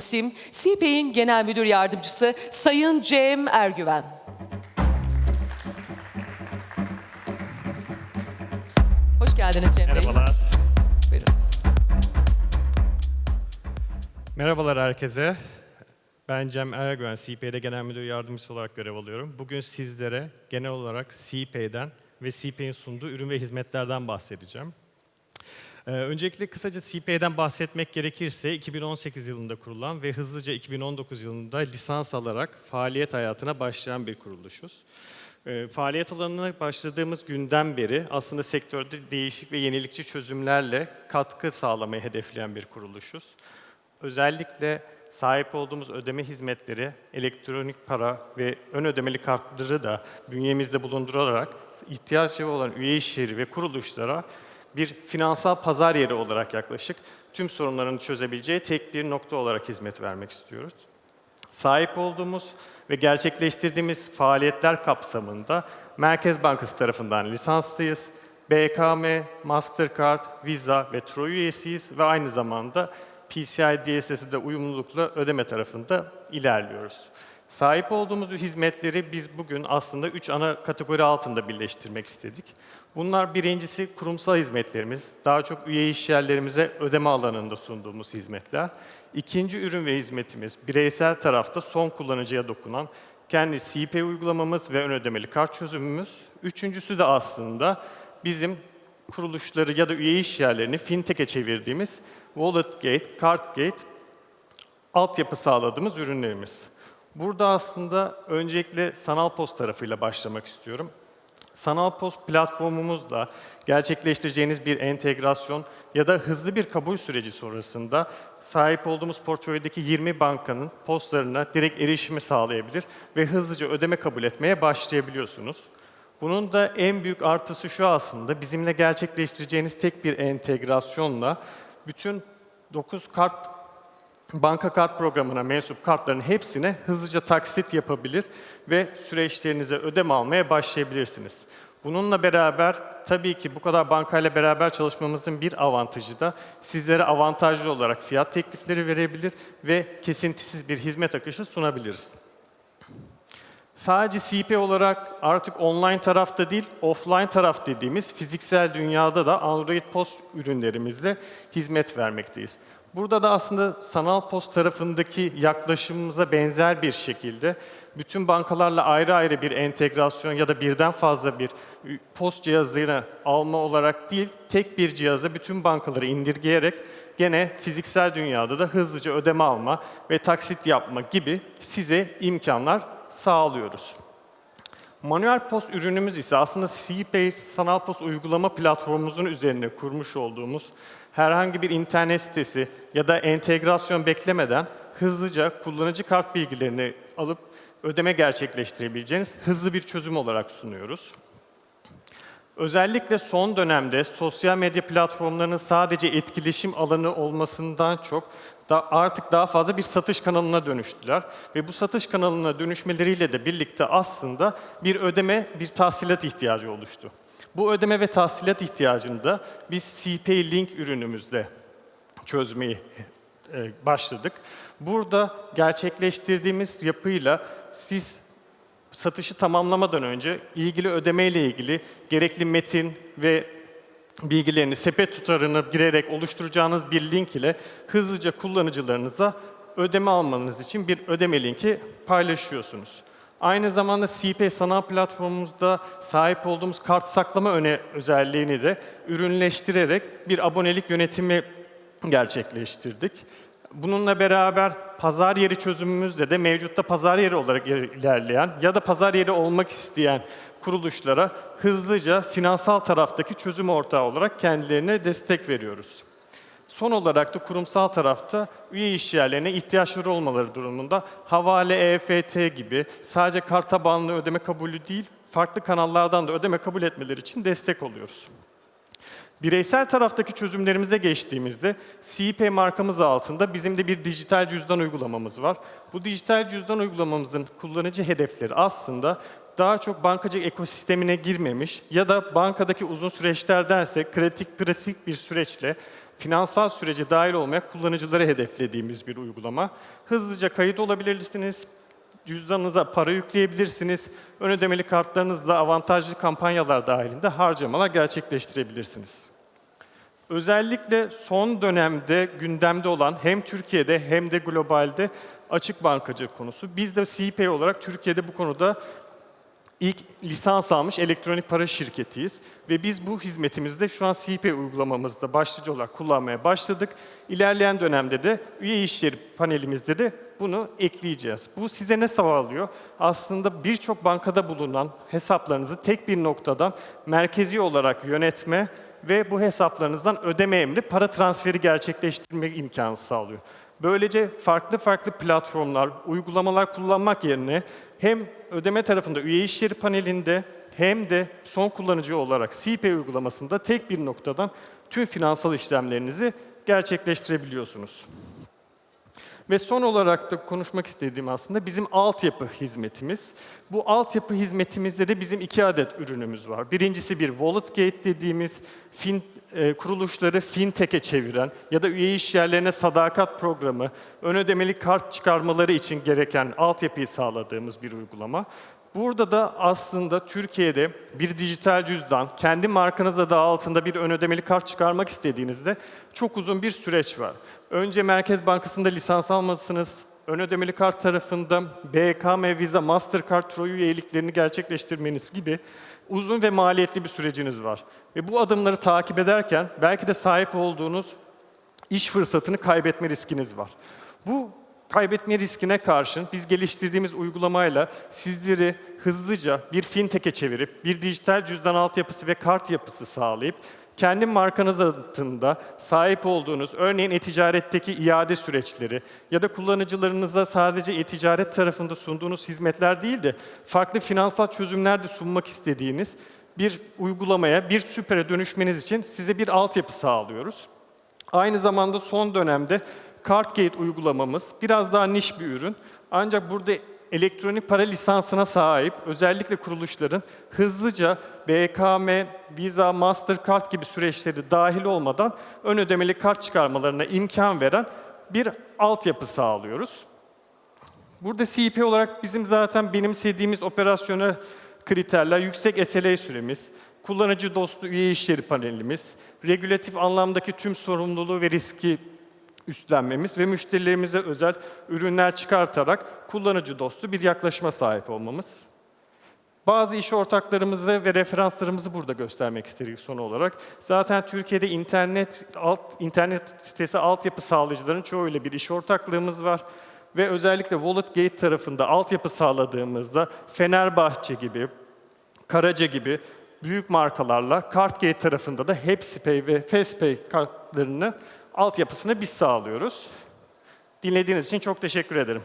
isim CP'in Genel Müdür Yardımcısı Sayın Cem Ergüven. Hoş geldiniz Cem Bey. Merhabalar. Buyurun. Merhabalar herkese. Ben Cem Ergüven, CP'de Genel Müdür Yardımcısı olarak görev alıyorum. Bugün sizlere genel olarak CP'den ve CP'nin sunduğu ürün ve hizmetlerden bahsedeceğim. Ee, öncelikle kısaca CP'den bahsetmek gerekirse 2018 yılında kurulan ve hızlıca 2019 yılında lisans alarak faaliyet hayatına başlayan bir kuruluşuz. Ee, faaliyet alanına başladığımız günden beri aslında sektörde değişik ve yenilikçi çözümlerle katkı sağlamayı hedefleyen bir kuruluşuz. Özellikle sahip olduğumuz ödeme hizmetleri, elektronik para ve ön ödemeli kartları da bünyemizde bulundurarak ihtiyaçları olan üye işleri ve kuruluşlara bir finansal pazar yeri olarak yaklaşık tüm sorunlarını çözebileceği tek bir nokta olarak hizmet vermek istiyoruz. Sahip olduğumuz ve gerçekleştirdiğimiz faaliyetler kapsamında Merkez Bankası tarafından lisanslıyız. BKM, Mastercard, Visa ve Troy üyesiyiz ve aynı zamanda PCI DSS'de uyumlulukla ödeme tarafında ilerliyoruz. Sahip olduğumuz hizmetleri biz bugün aslında üç ana kategori altında birleştirmek istedik. Bunlar birincisi kurumsal hizmetlerimiz, daha çok üye işyerlerimize ödeme alanında sunduğumuz hizmetler. İkinci ürün ve hizmetimiz bireysel tarafta son kullanıcıya dokunan kendi CP uygulamamız ve ön ödemeli kart çözümümüz. Üçüncüsü de aslında bizim kuruluşları ya da üye işyerlerini fintech'e çevirdiğimiz WalletGate, CardGate altyapı sağladığımız ürünlerimiz. Burada aslında öncelikle sanal post tarafıyla başlamak istiyorum. Sanal post platformumuzla gerçekleştireceğiniz bir entegrasyon ya da hızlı bir kabul süreci sonrasında sahip olduğumuz portföydeki 20 bankanın postlarına direkt erişimi sağlayabilir ve hızlıca ödeme kabul etmeye başlayabiliyorsunuz. Bunun da en büyük artısı şu aslında, bizimle gerçekleştireceğiniz tek bir entegrasyonla bütün 9 kart banka kart programına mensup kartların hepsine hızlıca taksit yapabilir ve süreçlerinize ödeme almaya başlayabilirsiniz. Bununla beraber tabii ki bu kadar bankayla beraber çalışmamızın bir avantajı da sizlere avantajlı olarak fiyat teklifleri verebilir ve kesintisiz bir hizmet akışı sunabiliriz. Sadece CP olarak artık online tarafta değil, offline taraf dediğimiz fiziksel dünyada da Android Post ürünlerimizle hizmet vermekteyiz. Burada da aslında sanal post tarafındaki yaklaşımımıza benzer bir şekilde bütün bankalarla ayrı ayrı bir entegrasyon ya da birden fazla bir post cihazını alma olarak değil, tek bir cihaza bütün bankaları indirgeyerek gene fiziksel dünyada da hızlıca ödeme alma ve taksit yapma gibi size imkanlar sağlıyoruz. Manuel post ürünümüz ise aslında CPay sanal post uygulama platformumuzun üzerine kurmuş olduğumuz herhangi bir internet sitesi ya da entegrasyon beklemeden hızlıca kullanıcı kart bilgilerini alıp ödeme gerçekleştirebileceğiniz hızlı bir çözüm olarak sunuyoruz. Özellikle son dönemde sosyal medya platformlarının sadece etkileşim alanı olmasından çok da artık daha fazla bir satış kanalına dönüştüler ve bu satış kanalına dönüşmeleriyle de birlikte aslında bir ödeme, bir tahsilat ihtiyacı oluştu. Bu ödeme ve tahsilat ihtiyacını da biz CPay Link ürünümüzle çözmeyi e, başladık. Burada gerçekleştirdiğimiz yapıyla siz satışı tamamlamadan önce ilgili ödeme ile ilgili gerekli metin ve bilgilerini sepet tutarını girerek oluşturacağınız bir link ile hızlıca kullanıcılarınızla ödeme almanız için bir ödeme linki paylaşıyorsunuz. Aynı zamanda CP sanal platformumuzda sahip olduğumuz kart saklama öne özelliğini de ürünleştirerek bir abonelik yönetimi gerçekleştirdik. Bununla beraber pazar yeri çözümümüzde de mevcutta pazar yeri olarak ilerleyen ya da pazar yeri olmak isteyen kuruluşlara hızlıca finansal taraftaki çözüm ortağı olarak kendilerine destek veriyoruz. Son olarak da kurumsal tarafta üye işyerlerine ihtiyaçları olmaları durumunda havale, EFT gibi sadece kart tabanlı ödeme kabulü değil, farklı kanallardan da ödeme kabul etmeleri için destek oluyoruz. Bireysel taraftaki çözümlerimize geçtiğimizde CP markamız altında bizim de bir dijital cüzdan uygulamamız var. Bu dijital cüzdan uygulamamızın kullanıcı hedefleri aslında daha çok bankacı ekosistemine girmemiş ya da bankadaki uzun süreçlerdense kritik, pratik bir süreçle finansal sürece dahil olmayan kullanıcıları hedeflediğimiz bir uygulama. Hızlıca kayıt olabilirsiniz, cüzdanınıza para yükleyebilirsiniz, ön ödemeli kartlarınızla avantajlı kampanyalar dahilinde harcamalar gerçekleştirebilirsiniz. Özellikle son dönemde gündemde olan hem Türkiye'de hem de globalde açık bankacılık konusu. Biz de CPay olarak Türkiye'de bu konuda ilk lisans almış elektronik para şirketiyiz. Ve biz bu hizmetimizde şu an CPay uygulamamızda başlıca olarak kullanmaya başladık. İlerleyen dönemde de üye işleri panelimizde de bunu ekleyeceğiz. Bu size ne sağlıyor? Aslında birçok bankada bulunan hesaplarınızı tek bir noktadan merkezi olarak yönetme ve bu hesaplarınızdan ödeme emri, para transferi gerçekleştirme imkanı sağlıyor. Böylece farklı farklı platformlar, uygulamalar kullanmak yerine hem ödeme tarafında üye işleri panelinde hem de son kullanıcı olarak CPay uygulamasında tek bir noktadan tüm finansal işlemlerinizi gerçekleştirebiliyorsunuz. Ve son olarak da konuşmak istediğim aslında bizim altyapı hizmetimiz. Bu altyapı hizmetimizde de bizim iki adet ürünümüz var. Birincisi bir Wallet Gate dediğimiz fin, e, kuruluşları fintech'e çeviren ya da üye iş yerlerine sadakat programı, ön ödemeli kart çıkarmaları için gereken altyapıyı sağladığımız bir uygulama. Burada da aslında Türkiye'de bir dijital cüzdan, kendi markanız adı altında bir ön ödemeli kart çıkarmak istediğinizde çok uzun bir süreç var. Önce Merkez Bankası'nda lisans almalısınız. Ön ödemeli kart tarafında BKM, Visa, Mastercard, Troy üyeliklerini gerçekleştirmeniz gibi uzun ve maliyetli bir süreciniz var. Ve bu adımları takip ederken belki de sahip olduğunuz iş fırsatını kaybetme riskiniz var. Bu kaybetme riskine karşın biz geliştirdiğimiz uygulamayla sizleri hızlıca bir fintech'e çevirip bir dijital cüzdan altyapısı ve kart yapısı sağlayıp kendi markanız adında sahip olduğunuz örneğin e-ticaretteki iade süreçleri ya da kullanıcılarınıza sadece e-ticaret tarafında sunduğunuz hizmetler değil de farklı finansal çözümler de sunmak istediğiniz bir uygulamaya, bir süpere dönüşmeniz için size bir altyapı sağlıyoruz. Aynı zamanda son dönemde CardGate uygulamamız biraz daha niş bir ürün. Ancak burada elektronik para lisansına sahip özellikle kuruluşların hızlıca BKM, Visa, Mastercard gibi süreçleri dahil olmadan ön ödemeli kart çıkarmalarına imkan veren bir altyapı sağlıyoruz. Burada CP olarak bizim zaten benimsediğimiz operasyonel kriterler yüksek SLA süremiz, kullanıcı dostu üye işleri panelimiz, regülatif anlamdaki tüm sorumluluğu ve riski üstlenmemiz ve müşterilerimize özel ürünler çıkartarak kullanıcı dostu bir yaklaşıma sahip olmamız. Bazı iş ortaklarımızı ve referanslarımızı burada göstermek istedik son olarak. Zaten Türkiye'de internet alt internet sitesi altyapı sağlayıcıların çoğuyla bir iş ortaklığımız var ve özellikle Wallet Gate tarafında altyapı sağladığımızda Fenerbahçe gibi, Karaca gibi büyük markalarla CardGate tarafında da HepsiPay ve FastPay kartlarını altyapısını biz sağlıyoruz. Dinlediğiniz için çok teşekkür ederim.